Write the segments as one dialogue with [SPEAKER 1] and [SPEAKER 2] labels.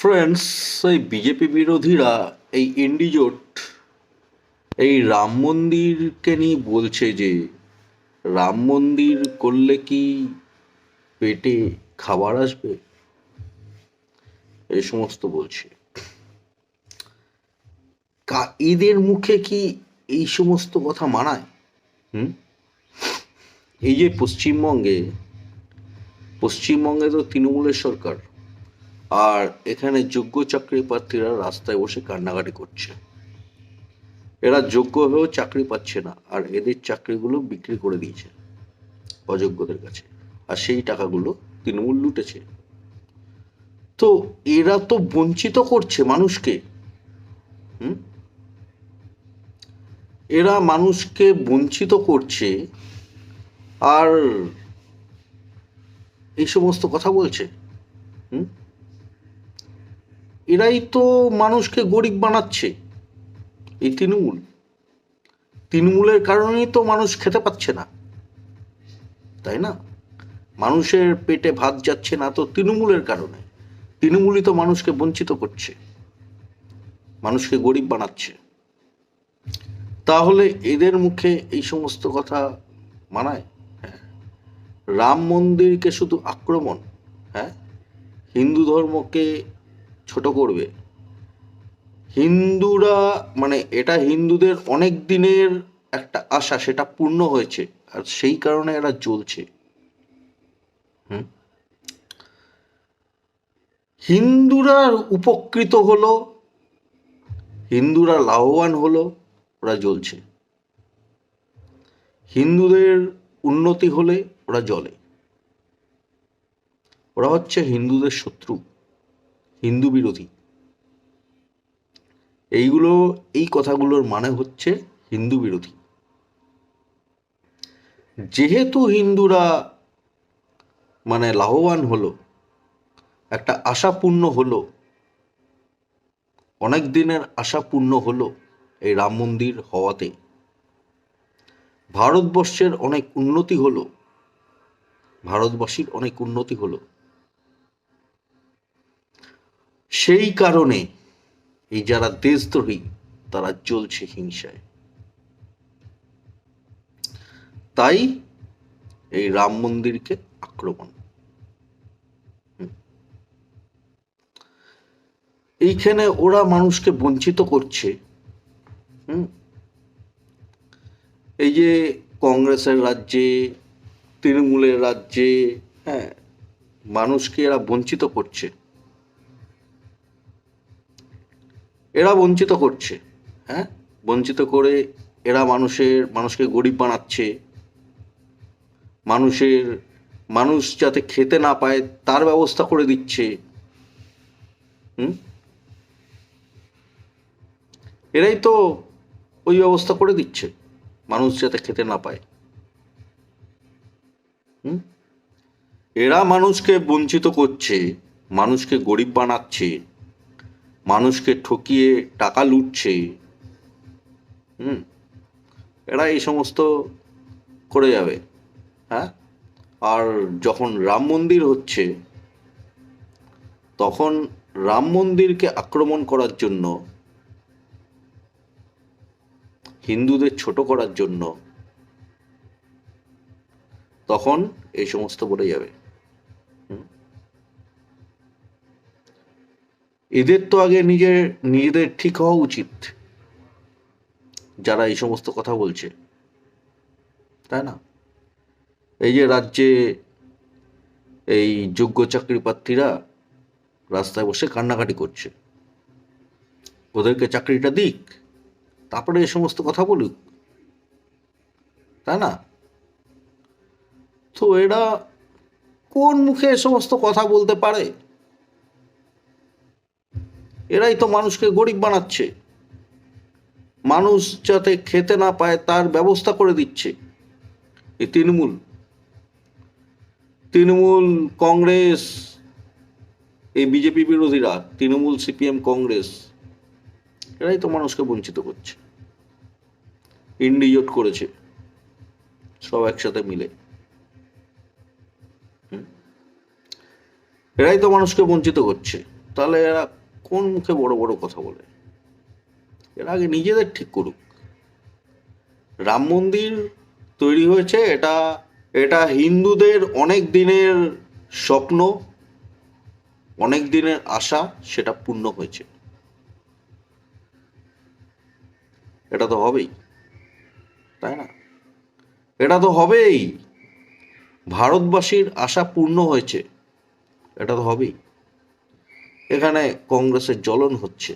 [SPEAKER 1] Friends এই BJP বিরোধীরা এই ইন্ডিজোট এই রাম মন্দিরকে নিয়ে বলছে যে, রাম মন্দির করলে কি পেটে খাবার আসবে? এই সমস্ত বলছে। এদের মুখে কি এই সমস্ত কথা মানায়? হুম? এই যে পশ্চিমবঙ্গে পশ্চিমবঙ্গে তো তৃণমূলের সরকার। আর এখানে যোগ্য চাকরি প্রার্থীরা রাস্তায় বসে কান্নাকাটি করছে। এরা যোগ্য হয়েও চাকরি পাচ্ছে না, আর এদের চাকরিগুলো বিক্রি করে দিয়েছে অযোগ্যদের কাছে। আর সেই টাকাগুলো তৃণমূল লুটেছে। তো এরা তো বঞ্চিত করছে মানুষকে। হুম? এরা মানুষকে বঞ্চিত করছে, আর এই সমস্ত কথা বলছে। হুম? এরাই তো মানুষকে গরিব বানাচ্ছে। এই তৃণমূল। তৃণমূলের কারণেই তো মানুষ খেতে পাচ্ছে না। তাই না? মানুষের পেটে ভাত যাচ্ছে না তো তৃণমূলের কারণে। তৃণমূলই তো মানুষকে বঞ্চিত করছে। মানুষকে গরিব বানাচ্ছে। তাহলে এদের মুখে এই সমস্ত কথা মানায়? হ্যাঁ। রাম মন্দিরকে শুধু আক্রমণ হ্যাঁ? হিন্দু ধর্মকে ছোট করবে। হিন্দুরা মানে এটা হিন্দুদের অনেক দিনের একটা আশা, সেটা পূর্ণ হয়েছে, আর সেই কারণে এরা জ্বলছে। হিন্দুরা উপকৃত হলো, হিন্দুরা লাভবান হলো, ওরা জ্বলছে। হিন্দুদের উন্নতি হলে ওরা জ্বলে। ওরা হচ্ছে হিন্দুদের শত্রু। হিন্দু বিরোধী। এইগুলো, এই কথাগুলোর মানে হচ্ছে হিন্দু বিরোধী। যেহেতু হিন্দুরা মানে লাভবান হলো, একটা আশা পূর্ণ হলো, অনেক দিনের আশা পূর্ণ হলো এই রাম মন্দির হওয়াতে, ভারতবর্ষের অনেক উন্নতি হলো, ভারতবাসীর অনেক উন্নতি হলো। সেই কারণে এই যারা দেশদ্রোহী, তারা চলছে হিংসায়। তাই এই রাম মন্দিরকে আক্রমণ। এইখানে ওরা মানুষকে বঞ্চিত করছে। হুম। এই যে কংগ্রেসের রাজ্যে, তৃণমূলের রাজ্যে হ্যাঁ মানুষকে এরা বঞ্চিত করছে। এরা বঞ্চিত করছে হ্যাঁ? বঞ্চিত করে এরা মানুষের, মানুষকে গরিব বানাচ্ছে। মানুষের, মানুষ যাতে খেতে না পায়, তার ব্যবস্থা করে দিচ্ছে। হুম? এরাই তো ওই ব্যবস্থা করে দিচ্ছে, মানুষ যাতে খেতে না পায়। হুম? এরা মানুষকে বঞ্চিত করছে, মানুষকে গরিব বানাচ্ছে। মানুষকে ঠকিয়ে টাকা লুটছে। হুম? এরা এই সমস্ত করে যাবে। হ্যাঁ? আর যখন রাম মন্দির হচ্ছে, তখন রাম মন্দিরকে আক্রমণ করার জন্য, হিন্দুদের ছোট করার জন্য, তখন এই সমস্ত বলে যাবে। এদের তো আগে নিজের, নিজেদের ঠিক হওয়া উচিত, যারা এই সমস্ত কথা বলছে। তাই না? এই যে রাজ্যে এই যোগ্য চাকরি প্রার্থীরা রাস্তায় বসে কান্নাকাটি করছে। ওদেরকে চাকরিটা দিক, তারপরে এই সমস্ত কথা বলুক। তাই না? তো এরা কোন মুখে এ সমস্ত কথা বলতে পারে? এরাই তো মানুষকে গরিব বানাচ্ছে। মানুষ যাতে খেতে না পায়, তার ব্যবস্থা করে দিচ্ছে। এই তৃণমূল। তৃণমূল কংগ্রেস, এই বিজেপি বিরোধীরা, তৃণমূল, সিপিএম, কংগ্রেস, এরাই তো মানুষকে বঞ্চিত করছে। ইন্ডিজোট করেছে। সব একসাথে মিলে। এরাই তো মানুষকে বঞ্চিত করছে। তাহলে এরা কোন মুখে বড় বড় কথা বলে? এরা আগে নিজেদের ঠিক করুক। রাম মন্দির তৈরি হয়েছে, এটা এটা হিন্দুদের অনেক দিনের স্বপ্ন, অনেক দিনের আশা, সেটা পূর্ণ হয়েছে। এটা তো হবেই, তাই না? এটা তো হবেই। ভারতবাসীর আশা পূর্ণ হয়েছে, এটা তো হবেই। এখানে কংগ্রেসের জ্বলন হচ্ছে।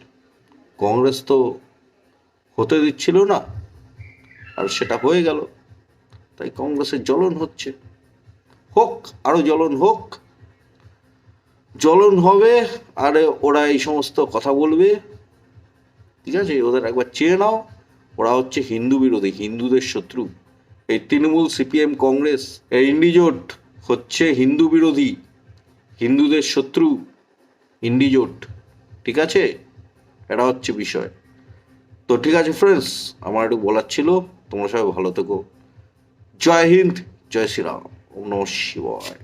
[SPEAKER 1] কংগ্রেস তো হতে দিচ্ছিল না, আর সেটা হয়ে গেল। তাই কংগ্রেসের জ্বলন হচ্ছে। হোক, আরও জ্বলন হোক, জ্বলন হবে, আর ওরা এই সমস্ত কথা বলবে। ঠিক আছে, ওদের একবার চেয়ে নাও, ওরা হচ্ছে হিন্দু বিরোধী, হিন্দুদের শত্রু। এই তৃণমূল, সিপিএম, কংগ্রেস, এই ইন্ডিজোট হচ্ছে হিন্দু বিরোধী, হিন্দুদের শত্রু। ইন্ডিজোট, ঠিক আছে? এটা হচ্ছে বিষয়। তো ঠিক আছে ফ্রেন্ডস আমার একটু বলার ছিল, তোমরা সবাই ভালো থেকো। জয় হিন্দ, জয় শ্রীরাম, ওম নমঃ শিবায়।